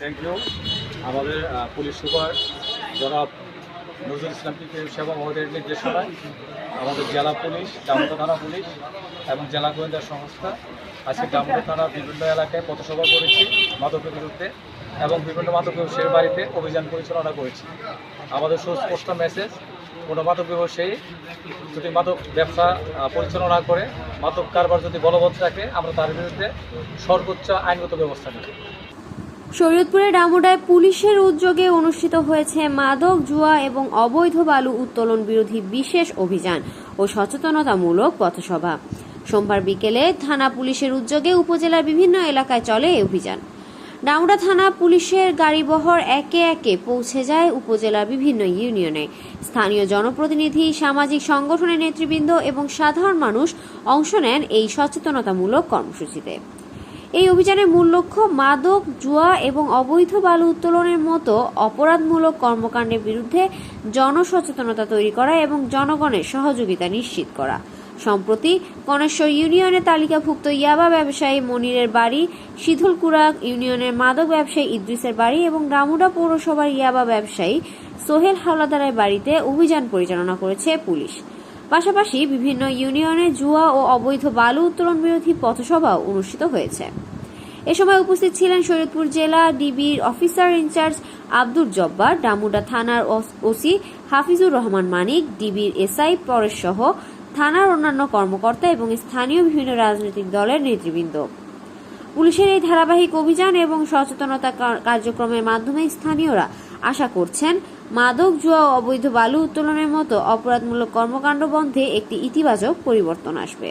Thank you আমাদের police super জনাব নজরুল ইসলাম সেবা মহোদয়ের নির্দেশনায় আমাদের জেলা পুলিশ ডামুটা থানা পুলিশ এবং জেলা গোয়েন্দা সংস্থা আজকে ডামুটা থানা বিভিন্ন এলাকায় পথসভা করেছি মাদকের বিরুদ্ধে এবং বিভিন্ন মাদক ব্যবসায়ীর বাড়িতে অভিযান পরিচালনা করেছি। আমাদের সুস্পষ্ট মেসেজ কোনো মাদক ব্যবসায়ী যদি মাদক ব্যবসা পরিচালনা করে, মাদক কারবার যদি বলবৎ থাকে আমরা তার বিরুদ্ধে সর্বোচ্চ আইনগত ব্যবস্থা নেব। শরীয়তপুরের ডামুডায় পুলিশের উদ্যোগে অনুষ্ঠিত হয়েছে মাদক, জুয়া এবং অবৈধ বালু উত্তোলন বিরোধী বিশেষ অভিযান ও সচেতনতামূলক পথসভা। সোমবার বিকেলে থানা পুলিশের উদ্যোগে উপজেলার বিভিন্ন এলাকায় চলে এই অভিযান। ডামুডা থানা পুলিশের গাড়িবহর একে একে পৌঁছে যায় উপজেলার বিভিন্ন ইউনিয়নে। স্থানীয় জনপ্রতিনিধি, সামাজিক সংগঠনের নেতৃবৃন্দ এবং সাধারণ মানুষ অংশ নেন এই সচেতনতামূলক কর্মসূচিতে। এই অভিযানের মূল লক্ষ্য মাদক, জুয়া এবং অবৈধ বালু উত্তোলনের মতো অপরাধমূলক কর্মকাণ্ডের বিরুদ্ধে জনসচেতনতা তৈরি করা এবং জনগণের সহযোগিতা নিশ্চিত করা। সম্প্রতি কনেশ্বর ইউনিয়নের তালিকাভুক্ত ইয়াবা ব্যবসায়ী মনিরের বাড়ি শীতলকুড়া ইউনিয়নের মাদক ব্যবসায়ী ইদ্রিসের বাড়ি এবং রামুডা পৌরসভার ইয়াবা ব্যবসায়ী সোহেল হাওলাদারের বাড়িতে অভিযান পরিচালনা করেছে পুলিশ। পাশাপাশি বিভিন্ন ইউনিয়নে জুয়া ও অবৈধ বালু উত্তোলন বিরোধী পথসভাও অনুষ্ঠিত হয়েছে। এ সময় উপস্থিত ছিলেন শরীয়তপুর জেলা ডিবির officer in charge Abdur Jabbar, Damudya থানার ওসি হাফিজুর রহমান মানিক, ডিবির এসআই পরেশ সহ থানার অন্যান্য কর্মকর্তা এবং স্থানীয় বিভিন্ন রাজনৈতিক দলের নেতৃবৃন্দ। পুলিশের এই ধারাবাহিক অভিযান এবং সচেতনতা কার্যক্রমের মাধ্যমে স্থানীয়রা আশা করছেন মাদক জুয়া অবৈধ বালু উত্তোলনের মতো অপরাধমূলক কর্মকাণ্ড বন্ধে একটি ইতিবাচক পরিবর্তন আসবে।